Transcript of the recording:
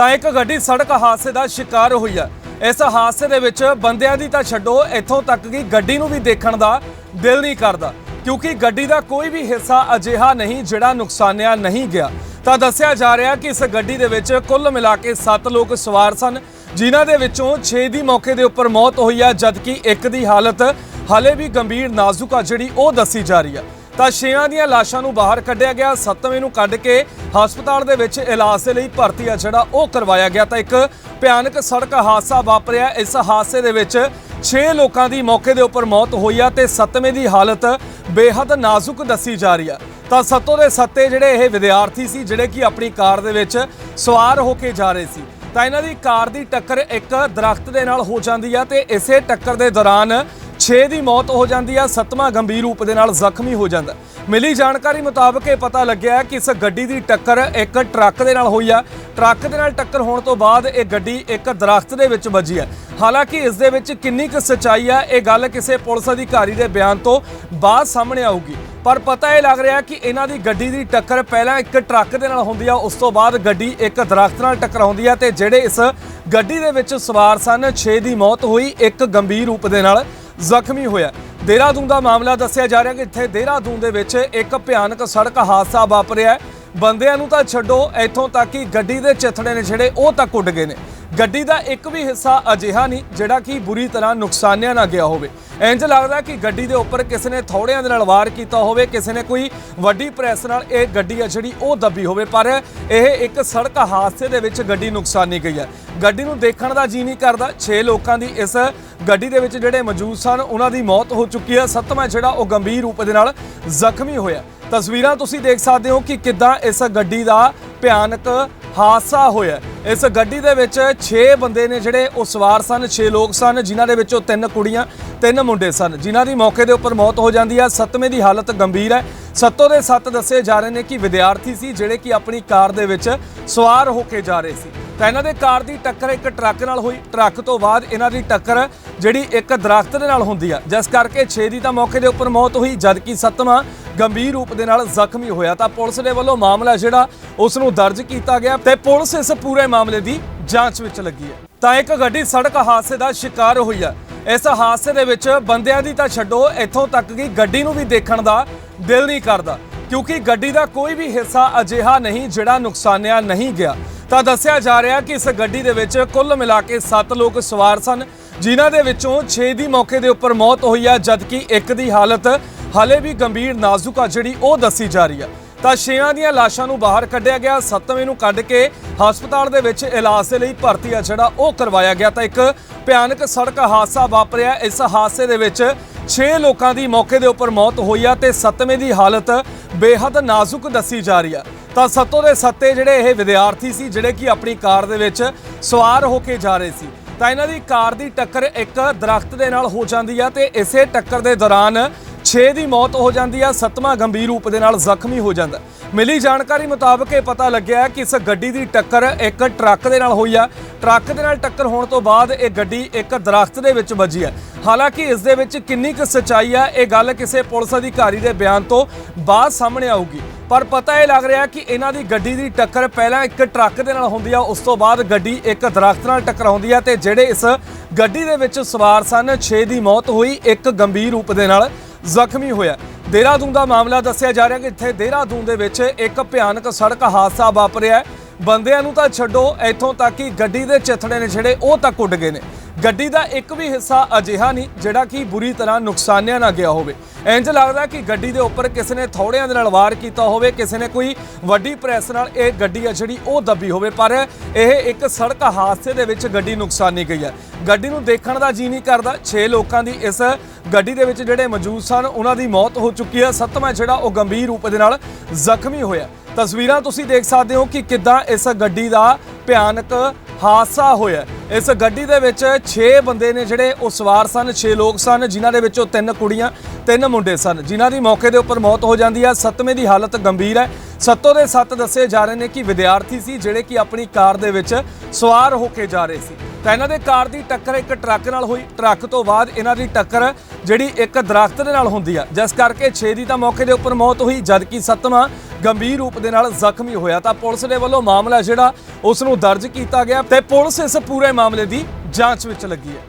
ਤਾਂ ਇੱਕ ਗੱਡੀ ਸੜਕ ਹਾਦਸੇ ਦਾ ਸ਼ਿਕਾਰ ਹੋਈ ਹੈ। ਇਸ ਹਾਦਸੇ ਦੇ ਵਿੱਚ ਬੰਦਿਆਂ ਦੀ ਤਾਂ ਛੱਡੋ, ਇੱਥੋਂ ਤੱਕ ਕਿ ਗੱਡੀ ਨੂੰ ਵੀ ਦੇਖਣ ਦਾ ਦਿਲ ਨਹੀਂ ਕਰਦਾ। ਕਿਉਂਕਿ ਗੱਡੀ ਦਾ ਕੋਈ ਵੀ ਹਿੱਸਾ ਅਜਿਹਾ ਨਹੀਂ ਜਿਹੜਾ ਨੁਕਸਾਨਿਆ ਨਹੀਂ ਗਿਆ। ਤਾਂ ਦੱਸਿਆ ਜਾ ਰਿਹਾ ਕਿ ਇਸ ਗੱਡੀ ਦੇ ਵਿੱਚ ਕੁੱਲ ਮਿਲਾ ਕੇ 7 ਲੋਕ ਸਵਾਰ ਸਨ, ਜਿਨ੍ਹਾਂ ਦੇ ਵਿੱਚੋਂ 6 ਦੀ ਮੌਕੇ ਦੇ ਉੱਪਰ ਮੌਤ ਹੋਈ ਹੈ ਜਦਕਿ ਇੱਕ ਦੀ ਹਾਲਤ ਹਾਲੇ ਵੀ ਗੰਭੀਰ ਨਾਜ਼ੁਕ ਆ, ਜਿਹੜੀ ਉਹ ਦੱਸੀ ਜਾ ਰਹੀ ਹੈ ਤਾਂ ਛੇਆਂ ਦੀਆਂ ਲਾਸ਼ਾਂ ਨੂੰ ਬਾਹਰ ਕੱਢਿਆ ਗਿਆ। ਸੱਤਵੇਂ ਨੂੰ ਕੱਢ ਕੇ ਹਸਪਤਾਲ ਦੇ ਵਿੱਚ ਇਲਾਜ ਦੇ ਲਈ ਭਰਤੀ ਆ ਜਿਹੜਾ ਉਹ ਕਰਵਾਇਆ ਗਿਆ। ਤਾਂ ਇੱਕ ਭਿਆਨਕ ਸੜਕ ਹਾਦਸਾ ਵਾਪਰਿਆ। ਇਸ ਹਾਦਸੇ ਦੇ ਵਿੱਚ 6 ਲੋਕਾਂ ਦੀ ਮੌਕੇ ਦੇ ਉੱਪਰ ਮੌਤ ਹੋਈ ਆ ਤੇ ਸੱਤਵੇਂ ਦੀ ਹਾਲਤ ਬੇਹੱਦ ਨਾਜ਼ੁਕ ਦੱਸੀ ਜਾ ਰਹੀ ਆ। ਤਾਂ ਸੱਤੋਂ ਦੇ ਸੱਤੇ ਜਿਹੜੇ ਇਹ ਵਿਦਿਆਰਥੀ ਸੀ, ਜਿਹੜੇ ਕਿ ਆਪਣੀ ਕਾਰ ਦੇ ਵਿੱਚ ਸਵਾਰ ਹੋ ਕੇ ਜਾ ਰਹੇ ਸੀ। ਤਾਂ ਇਹਨਾਂ ਦੀ ਕਾਰ ਦੀ ਟੱਕਰ ਇੱਕ ਦਰਖਤ ਦੇ ਨਾਲ ਹੋ ਜਾਂਦੀ ਆ ਤੇ ਇਸੇ ਟੱਕਰ ਦੇ ਦੌਰਾਨ 6 ਦੀ ਮੌਤ ਹੋ ਜਾਂਦੀ ਆ, ਸੱਤਵਾਂ ਗੰਭੀਰ ਰੂਪ ਦੇ ਨਾਲ ਜ਼ਖਮੀ ਹੋ ਜਾਂਦਾ। ਮਿਲੀ ਜਾਣਕਾਰੀ ਮੁਤਾਬਕ ਇਹ ਪਤਾ ਲੱਗਿਆ ਕਿ ਇਸ ਗੱਡੀ ਦੀ ਟੱਕਰ ਇੱਕ ਟਰੱਕ ਦੇ ਨਾਲ ਹੋਈ ਆ। ਟਰੱਕ ਦੇ ਨਾਲ ਟੱਕਰ ਹੋਣ ਤੋਂ ਬਾਅਦ ਇਹ ਗੱਡੀ ਇੱਕ ਦਰਖਤ ਦੇ ਵਿੱਚ ਵੱਜੀ ਹੈ ਹਾਲਾਂਕਿ ਇਸ ਦੇ ਵਿੱਚ ਕਿੰਨੀ ਕੁ ਸੱਚਾਈ ਆ, ਇਹ ਗੱਲ ਕਿਸੇ ਪੁਲਿਸ ਅਧਿਕਾਰੀ ਦੇ ਬਿਆਨ ਤੋਂ ਬਾਅਦ ਸਾਹਮਣੇ ਆਊਗੀ। ਪਰ ਪਤਾ ਇਹ ਲੱਗ ਰਿਹਾ ਕਿ ਇਹਨਾਂ ਦੀ ਗੱਡੀ ਦੀ ਟੱਕਰ ਪਹਿਲਾਂ ਇੱਕ ਟਰੱਕ ਦੇ ਨਾਲ ਹੁੰਦੀ ਆ, ਉਸ ਤੋਂ ਬਾਅਦ ਗੱਡੀ ਇੱਕ ਦਰਖਤ ਨਾਲ ਟੱਕਰ ਹੁੰਦੀ ਆ ਤੇ ਜਿਹੜੇ ਇਸ ਗੱਡੀ ਦੇ ਵਿੱਚ ਸਵਾਰ ਸਨ 6 ਦੀ ਮੌਤ ਹੋਈ, ਇੱਕ ਗੰਭੀਰ ਰੂਪ ਦੇ ਨਾਲ। ਜ਼ਖਮੀ ਹੋਇਆ ਦੇਹਰਾਦੂਨ ਦਾ ਮਾਮਲਾ ਦੱਸਿਆ ਜਾ ਰਿਹਾ ਕਿ ਇੱਥੇ ਦੇਹਰਾਦੂਨ ਦੇ ਵਿੱਚ ਇੱਕ ਭਿਆਨਕ ਸੜਕ ਹਾਦਸਾ ਵਾਪਰਿਆ ਬੰਦਿਆਂ ਨੂੰ ਤਾਂ ਛੱਡੋ, ਇੱਥੋਂ ਤੱਕ ਕਿ ਗੱਡੀ ਦੇ ਚਿੱਥੜੇ ਨੇ ਜਿਹੜੇ, ਉਹ ਤੱਕ ਉੱਡ ਗਏ ਨੇ। ਗੱਡੀ ਦਾ ਇੱਕ ਵੀ ਹਿੱਸਾ ਅਜਿਹਾ ਨਹੀਂ, ਜਿਹੜਾ ਕਿ ਬੁਰੀ ਤਰ੍ਹਾਂ ਨੁਕਸਾਨਿਆ ਨਾ ਗਿਆ ਹੋਵੇ। ਇੰਜ ਲੱਗਦਾ ਕਿ ਗੱਡੀ ਦੇ ਉੱਪਰ ਕਿਸੇ ਨੇ ਥੋੜਿਆਂ ਦੇ ਨਾਲ ਵਾਰ ਕੀਤਾ ਹੋਵੇ, ਕਿਸੇ ਨੇ ਕੋਈ ਵੱਡੀ ਪ੍ਰੈਸ ਨਾਲ ਇਹ ਗੱਡੀ ਆ ਜਿਹੜੀ ਉਹ ਦੱਬੀ ਹੋਵੇ, ਪਰ ਇਹ ਇੱਕ ਸੜਕ ਹਾਦਸੇ ਦੇ ਵਿੱਚ ਗੱਡੀ ਨੁਕਸਾਨੀ ਗਈ ਹੈ। ਗੱਡੀ ਨੂੰ ਦੇਖਣ ਦਾ ਜੀ ਨਹੀਂ ਕਰਦਾ। 6 ਲੋਕਾਂ ਦੀ ਇਸ ਗੱਡੀ ਦੇ ਵਿੱਚ ਜਿਹੜੇ ਮੌਜੂਦ ਸਨ, ਉਹਨਾਂ ਦੀ ਮੌਤ ਹੋ ਚੁੱਕੀ ਹੈ। ਸੱਤਵਾਂ ਜਿਹੜਾ ਉਹ ਗੰਭੀਰ ਰੂਪ ਦੇ ਨਾਲ ਜ਼ਖਮੀ ਹੋਇਆ ਤਸਵੀਰਾਂ ਤੁਸੀਂ ਦੇਖ ਸਕਦੇ ਹੋ ਕਿ ਕਿੱਦਾਂ ਇਸ ਗੱਡੀ ਦਾ ਭਿਆਨਕ ਹਾਦਸਾ ਹੋਇਆ ਇਸ ਗੱਡੀ ਦੇ ਵਿੱਚ 6 ਬੰਦੇ ਨੇ ਜਿਹੜੇ ਉਹ ਸਵਾਰ ਸਨ 6 ਲੋਕ ਸਨ, ਜਿਨ੍ਹਾਂ ਦੇ ਵਿੱਚੋਂ ਤਿੰਨ ਕੁੜੀਆਂ ਤਿੰਨ ਮੁੰਡੇ ਸਨ, ਜਿਨ੍ਹਾਂ ਦੀ ਮੌਕੇ ਦੇ ਉੱਪਰ ਮੌਤ ਹੋ ਜਾਂਦੀ ਹੈ। ਸੱਤਵੇਂ ਦੀ ਹਾਲਤ ਗੰਭੀਰ ਹੈ। ਸੱਤੋਂ ਦੇ ਸੱਤ ਦੱਸੇ ਜਾ ਰਹੇ ਨੇ ਕਿ ਵਿਦਿਆਰਥੀ ਸੀ, ਜਿਹੜੇ ਕਿ ਆਪਣੀ ਕਾਰ ਦੇ ਵਿੱਚ ਸਵਾਰ ਹੋ ਕੇ ਜਾ ਰਹੇ ਸੀ। ਤਾਂ ਇਹਨਾਂ ਦੇ ਕਾਰ ਦੀ ਟੱਕਰ ਇੱਕ ਟਰੱਕ ਨਾਲ ਹੋਈ। ਟਰੱਕ ਤੋਂ ਬਾਅਦ ਇਹਨਾਂ ਦੀ ਟੱਕਰ ਜਿਹੜੀ ਇੱਕ ਦਰਖਤ ਦੇ ਨਾਲ ਹੁੰਦੀ ਆ। ਜਿਸ ਕਰਕੇ 6 ਦੀ ਤਾਂ ਮੌਕੇ ਦੇ ਉੱਪਰ ਮੌਤ ਹੋਈ, ਜਦਕਿ ਸੱਤਵਾਂ ਗੰਭੀਰ ਰੂਪ ਦੇ ਨਾਲ ਜ਼ਖਮੀ ਹੋਇਆ। ਤਾਂ ਪੁਲਿਸ ਦੇ ਵੱਲੋਂ ਮਾਮਲਾ ਜਿਹੜਾ, ਉਸ ਨੂੰ ਦਰਜ ਕੀਤਾ ਗਿਆ ਤੇ ਪੁਲਿਸ ਇਸ ਪੂਰੇ ਮਾਮਲੇ ਦੀ ਜਾਂਚ ਵਿੱਚ ਲੱਗੀ ਹੈ। ਤਾਂ ਇੱਕ ਗੱਡੀ ਸੜਕ ਹਾਦਸੇ ਦਾ ਸ਼ਿਕਾਰ ਹੋਈ ਹੈ। ਇਸ ਹਾਦਸੇ ਦੇ ਵਿੱਚ ਬੰਦਿਆਂ ਦੀ ਤਾਂ ਛੱਡੋ, ਇੱਥੋਂ ਤੱਕ ਕਿ ਗੱਡੀ ਨੂੰ ਵੀ ਦੇਖਣ ਦਾ ਦਿਲ ਨਹੀਂ ਕਰਦਾ। ਕਿਉਂਕਿ ਗੱਡੀ ਦਾ ਕੋਈ ਵੀ ਹਿੱਸਾ ਅਜਿਹਾ ਨਹੀਂ ਜਿਹੜਾ ਨੁਕਸਾਨਿਆ ਨਹੀਂ ਗਿਆ। ਤਾਂ ਦੱਸਿਆ ਜਾ ਰਿਹਾ ਕਿ ਇਸ ਗੱਡੀ ਦੇ ਵਿੱਚ ਕੁੱਲ ਮਿਲਾ ਕੇ 7 ਲੋਕ ਸਵਾਰ ਸਨ, ਜਿਨ੍ਹਾਂ ਦੇ ਵਿੱਚੋਂ 6 ਦੀ ਮੌਕੇ ਦੇ ਉੱਪਰ ਮੌਤ ਹੋਈ ਆ, ਜਦਕਿ ਇੱਕ ਦੀ ਹਾਲਤ ਹਾਲੇ ਵੀ ਗੰਭੀਰ, ਨਾਜ਼ੁਕ ਆ ਜਿਹੜੀ ਉਹ ਦੱਸੀ ਜਾ ਰਹੀ ਹੈ ਤਾਂ ਛੇਆਂ ਦੀਆਂ ਲਾਸ਼ਾਂ ਨੂੰ ਬਾਹਰ ਕੱਢਿਆ ਗਿਆ। ਸੱਤਵੇਂ ਨੂੰ ਕੱਢ ਕੇ ਹਸਪਤਾਲ ਦੇ ਵਿੱਚ ਇਲਾਜ ਦੇ ਲਈ ਭਰਤੀ ਆ ਜਿਹੜਾ ਉਹ ਕਰਵਾਇਆ ਗਿਆ। ਤਾਂ ਇੱਕ ਭਿਆਨਕ ਸੜਕ ਹਾਦਸਾ ਵਾਪਰਿਆ। ਇਸ ਹਾਦਸੇ ਦੇ ਵਿੱਚ 6 ਲੋਕਾਂ ਦੀ ਮੌਕੇ ਦੇ ਉੱਪਰ ਮੌਤ ਹੋਈ ਆ ਤੇ ਸੱਤਵੇਂ ਦੀ ਹਾਲਤ ਬੇਹੱਦ ਨਾਜ਼ੁਕ ਦੱਸੀ ਜਾ ਰਹੀ ਆ। ਤਾਂ ਸੱਤੋਂ ਦੇ ਸੱਤੇ ਜਿਹੜੇ ਇਹ ਵਿਦਿਆਰਥੀ ਸੀ, ਜਿਹੜੇ ਕਿ ਆਪਣੀ ਕਾਰ ਦੇ ਵਿੱਚ ਸਵਾਰ ਹੋ ਕੇ ਜਾ ਰਹੇ ਸੀ। ਤਾਂ ਇਹਨਾਂ ਦੀ ਕਾਰ ਦੀ ਟੱਕਰ ਇੱਕ ਦਰਖਤ ਦੇ ਨਾਲ ਹੋ ਜਾਂਦੀ ਆ ਤੇ ਇਸੇ ਟੱਕਰ ਦੇ ਦੌਰਾਨ 6 ਦੀ ਮੌਤ ਹੋ ਜਾਂਦੀ ਆ, ਸੱਤਵਾਂ ਗੰਭੀਰ ਰੂਪ ਦੇ ਨਾਲ ਜ਼ਖਮੀ ਹੋ ਜਾਂਦਾ। ਮਿਲੀ ਜਾਣਕਾਰੀ ਮੁਤਾਬਕ ਇਹ ਪਤਾ ਲੱਗਿਆ ਕਿ ਇਸ ਗੱਡੀ ਦੀ ਟੱਕਰ ਇੱਕ ਟਰੱਕ ਦੇ ਨਾਲ ਹੋਈ ਆ। ਟਰੱਕ ਦੇ ਨਾਲ ਟੱਕਰ ਹੋਣ ਤੋਂ ਬਾਅਦ ਇਹ ਗੱਡੀ ਇੱਕ ਦਰਖਤ ਦੇ ਵਿੱਚ ਵੱਜੀ ਹੈ। ਹਾਲਾਂਕਿ ਇਸ ਦੇ ਵਿੱਚ ਕਿੰਨੀ ਕੁ ਸੱਚਾਈ ਆ, ਇਹ ਗੱਲ ਕਿਸੇ ਪੁਲਿਸ ਅਧਿਕਾਰੀ ਦੇ ਬਿਆਨ ਤੋਂ ਬਾਅਦ ਸਾਹਮਣੇ ਆਊਗੀ। ਪਰ ਪਤਾ ਇਹ ਲੱਗ ਰਿਹਾ ਕਿ ਇਹਨਾਂ ਦੀ ਗੱਡੀ ਦੀ ਟੱਕਰ ਪਹਿਲਾਂ ਇੱਕ ਟਰੱਕ ਦੇ ਨਾਲ ਹੁੰਦੀ ਆ, ਉਸ ਤੋਂ ਬਾਅਦ ਗੱਡੀ ਇੱਕ ਦਰਖਤ ਨਾਲ ਟੱਕਰ ਹੁੰਦੀ ਆ ਤੇ ਜਿਹੜੇ ਇਸ ਗੱਡੀ ਦੇ ਵਿੱਚ ਸਵਾਰ ਸਨ 6 ਦੀ ਮੌਤ ਹੋਈ, ਇੱਕ ਗੰਭੀਰ ਰੂਪ ਦੇ ਨਾਲ। ਜ਼ਖਮੀ ਹੋਇਆ ਦੇਹਰਾਦੂਨ ਦਾ ਮਾਮਲਾ ਦੱਸਿਆ ਜਾ ਰਿਹਾ ਕਿ ਇੱਥੇ ਦੇਹਰਾਦੂਨ ਦੇ ਵਿੱਚ ਇੱਕ ਭਿਆਨਕ ਸੜਕ ਹਾਦਸਾ ਵਾਪਰਿਆ ਹੈ। ਬੰਦਿਆਂ ਨੂੰ ਤਾਂ ਛੱਡੋ, ਇੱਥੋਂ ਤੱਕ ਕਿ ਗੱਡੀ ਦੇ ਚਿੱਥੜੇ ਨੇ ਜਿਹੜੇ, ਉਹ ਤੱਕ ਉੱਡ ਗਏ ਨੇ। ਗੱਡੀ ਦਾ ਇੱਕ ਵੀ ਹਿੱਸਾ ਅਜਿਹਾ ਨਹੀਂ, ਜਿਹੜਾ ਕਿ ਬੁਰੀ ਤਰ੍ਹਾਂ ਨੁਕਸਾਨਿਆ ਨਾ ਗਿਆ ਹੋਵੇ। ਇੰਜ ਲੱਗਦਾ ਕਿ ਗੱਡੀ ਦੇ ਉੱਪਰ ਕਿਸੇ ਨੇ ਥੋੜਿਆਂ ਦੇ ਨਾਲ ਵਾਰ ਕੀਤਾ ਹੋਵੇ, ਕਿਸੇ ਨੇ ਕੋਈ ਵੱਡੀ ਪ੍ਰੈਸ ਨਾਲ ਇਹ ਗੱਡੀ ਆ ਜਿਹੜੀ, ਉਹ ਦੱਬੀ ਹੋਵੇ। ਪਰ ਇਹ ਇੱਕ ਸੜਕ ਹਾਦਸੇ ਦੇ ਵਿੱਚ ਗੱਡੀ ਨੁਕਸਾਨੀ ਗਈ ਹੈ। ਗੱਡੀ ਨੂੰ ਦੇਖਣ ਦਾ ਜੀ ਨਹੀਂ ਕਰਦਾ। 6 ਲੋਕਾਂ ਦੀ ਇਸ ਗੱਡੀ ਦੇ ਵਿੱਚ ਜਿਹੜੇ ਮੌਜੂਦ ਸਨ, ਉਹਨਾਂ ਦੀ ਮੌਤ ਹੋ ਚੁੱਕੀ ਹੈ। ਸੱਤਵਾਂ ਜਿਹੜਾ ਉਹ ਗੰਭੀਰ ਰੂਪ ਦੇ ਨਾਲ ਜ਼ਖਮੀ ਹੋਇਆ। ਤਸਵੀਰਾਂ ਤੁਸੀਂ ਦੇਖ ਸਕਦੇ ਹੋ ਕਿ ਕਿੱਦਾਂ ਇਸ ਗੱਡੀ ਦਾ ਭਿਆਨਕ ਹਾਦਸਾ ਹੋਇਆ। ਇਸ ਗੱਡੀ ਦੇ ਵਿੱਚ 6 ਬੰਦੇ ਨੇ ਜਿਹੜੇ ਉਹ ਸਵਾਰ ਸਨ 6 ਲੋਕ ਸਨ, ਜਿਨ੍ਹਾਂ ਦੇ ਵਿੱਚੋਂ ਤਿੰਨ ਕੁੜੀਆਂ, ਤਿੰਨ ਮੁੰਡੇ ਸਨ। ਜਿਨ੍ਹਾਂ ਦੀ ਮੌਕੇ ਦੇ ਉੱਪਰ ਮੌਤ ਹੋ ਜਾਂਦੀ ਹੈ। ਸੱਤਵੇਂ ਦੀ ਹਾਲਤ ਗੰਭੀਰ ਹੈ। ਸੱਤੋਂ ਦੇ ਸੱਤ ਦੱਸੇ ਜਾ ਰਹੇ ਨੇ ਕਿ ਵਿਦਿਆਰਥੀ ਸੀ, ਜਿਹੜੇ ਕਿ ਆਪਣੀ ਕਾਰ ਦੇ ਵਿੱਚ ਸਵਾਰ ਹੋ ਕੇ ਜਾ ਰਹੇ ਸੀ। ਤਾਂ ਇਹਨਾਂ ਦੇ ਕਾਰ ਦੀ ਟੱਕਰ ਇੱਕ ਟਰੱਕ ਨਾਲ ਹੋਈ। ਟਰੱਕ ਤੋਂ ਬਾਅਦ ਇਹਨਾਂ ਦੀ ਟੱਕਰ ਜਿਹੜੀ ਇੱਕ ਦਰਖਤ ਦੇ ਨਾਲ ਹੁੰਦੀ ਆ। ਜਿਸ ਕਰਕੇ 6 ਦੀ ਤਾਂ ਮੌਕੇ ਦੇ ਉੱਪਰ ਮੌਤ ਹੋਈ, ਜਦਕਿ ਸੱਤਵਾਂ ਗੰਭੀਰ ਰੂਪ ਦੇ ਨਾਲ ਜ਼ਖਮੀ ਹੋਇਆ। ਤਾਂ ਪੁਲਿਸ ਦੇ ਵੱਲੋਂ ਮਾਮਲਾ ਜਿਹੜਾ ਉਸ ਨੂੰ ਦਰਜ ਕੀਤਾ ਗਿਆ ਤੇ ਪੁਲਿਸ ਇਸ ਪੂਰੇ ਮਾਮਲੇ ਦੀ ਜਾਂਚ ਵਿੱਚ ਲੱਗੀ ਹੈ।